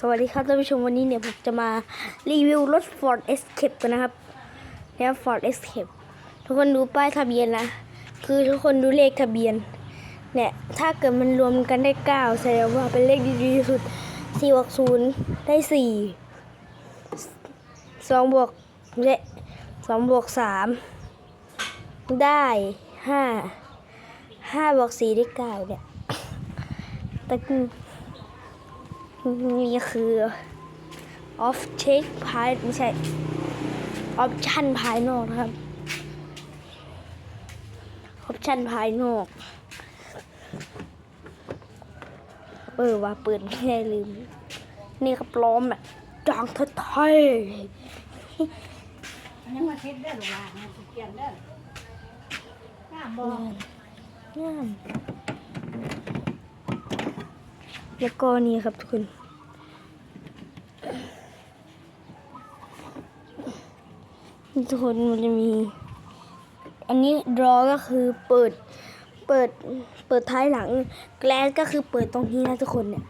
สวัสดีครับท่านผู้ชมวันนี้เนี่ยผมจะมารีวิวรถ Ford Escape กันนะครับเนี่ย Ford Escape ทุกคนดูป้ายทะเบียนนะ คือทุกคนดูเลขทะเบียน เนี่ย ถ้าเกิดมันรวมกันได้ 9 แสดงว่าเป็นเลขดีที่สุด4บวก0ได้ 4 2บวกเละ2บวก3ได้ 5 5บวก4ได้ 9 เนี่ยแต่คือ นี่คือ off take ภายไม่ใช่ option ภายนอกนะครับ option ภายนอก เออว่าเปิดไม่ได้ลืม นี่ครับล้อมแบบจางเท่ไทยยังมาเช็ดเด้อลูกหลานนะสิเกียนเด้อน้ำบ่งาม แล้วก็นี่ครับทุกคนทุกคนมันจะมี อันนี้ดรอก็คือเปิดเปิดเปิดท้ายหลังแกลสก็คือเปิดตรงนี้นะทุกคนเนี่ย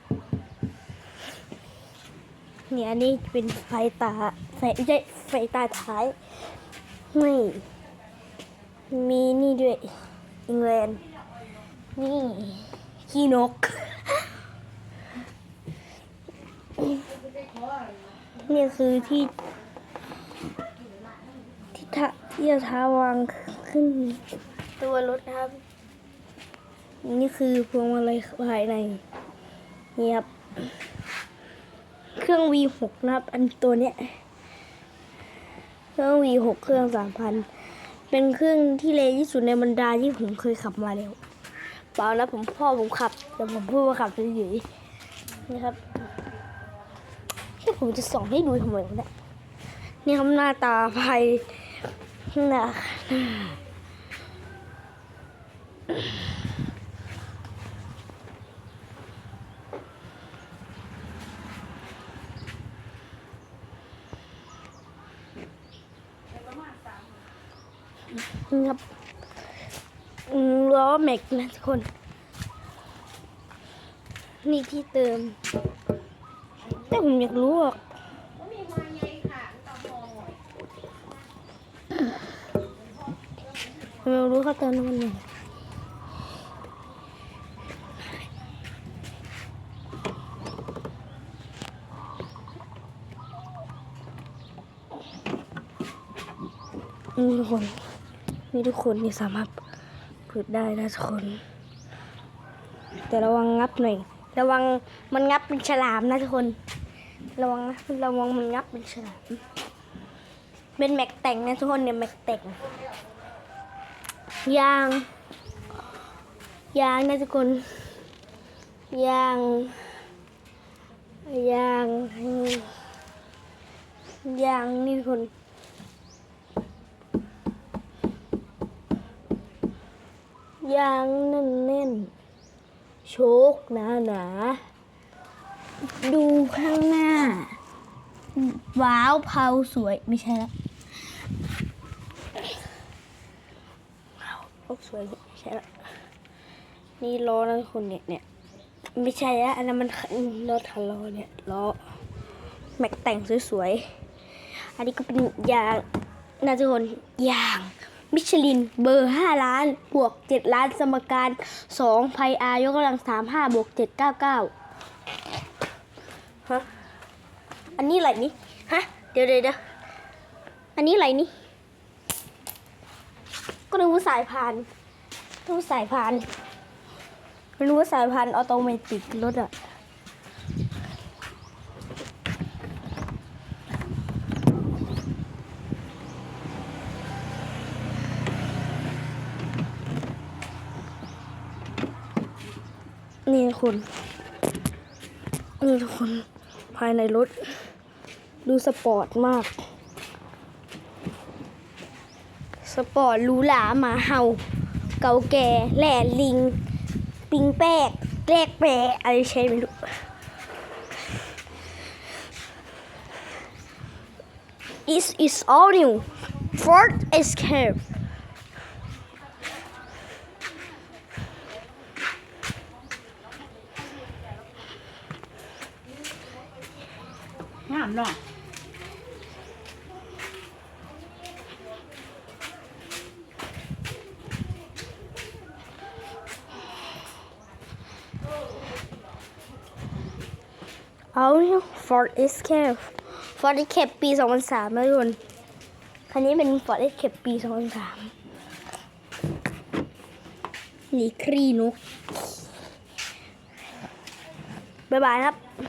เนี่ยอันนี้เป็นไฟตาไฟไม่ใช่ไฟตาท้ายนี่มีนี่ด้วยอิงแลนด์นี่ขี้นก นี่คือที่ ที่ทะที่จะท้าวางขึ้น ตัวรถนะครับ นี่คือพวงมาลัยภายในนี่ครับ เครื่อง V6 นะครับ อันตัวเนี้ย เครื่อง V6 เครื่อง3,000เป็นเครื่องที่เร็วที่สุดในบรรดาที่ผมเคยขับมาแล้วเปล่านะผมพ่อผมขับ แต่ผมพูดว่าขับเฉยๆนี่ครับ ผมจะส่องให้ดูทำไมเนี่ยนี่ครับหน้าตาภายน้านี่ครับล้อแม็กนะทุกคน นี่ที่เติม แต่ผมอยากรู้อะมีมาใหญ่ค่ะตารู้เขาเติมน้ำมันยังไงนี่ทุกคน นี่ทุกคนนี่สามารถเปิดได้นะทุกคน แต่ระวังงับหน่อย ระวังมันงับเป็นฉลามนะทุกคน ระวังนะระวังมันงับเป็นฉลามเป็นแม็กแต่งนะทุกคนเนี่ยแม็กแต่งยางยางนะทุกคนยางยางยางนี่ทุกคนยางแน่นๆ โชคหนาหนาดูข้างหน้า ว้าวเผาสวยไม่ใช่ละว้าวเผาสวยไม่ใช่ละนี่ล้อนะทุกคนเนี่ยเนี่ยไม่ใช่ละอันนั้นมันรถคันล้อเนี่ยล้อแม็กแต่งสวยๆอันนี้ก็เป็นยางนะทุกคนยาง มิชลิน เบอร์ห้าล้าน บวกเจ็ดล้าน สมการสองไพอายกกำลังสามห้าบวกเจ็ดเก้าเก้าฮะ อันนี้อะไรนี่ ฮะเดี๋ยวเดี๋ยวเดี๋ยวอันนี้อะไรนี่ ก็นึกว่าสายพานนึกว่าสายพานไม่รู้ว่าสายพานออโตเมติกรถอะ นี่คุณนี่ทุกคนภายในรถ ดูสปอร์ตมาก สปอร์ตหรูหราหมาเห่า เก่าแก่แหล่ลิง ปิงแป๊กแกลกแปรอะไรใช่ไม่รู้ This is all new Ford Escape งามเนาะเอาฟอร์ดเอสแคปฟอร์ดเอสแคปปีสองพันสามนะทุกคนคันนี้เป็นฟอร์ดเอสแคปปีสองพันสามนี่ครีนุกบ๊ายบายครับ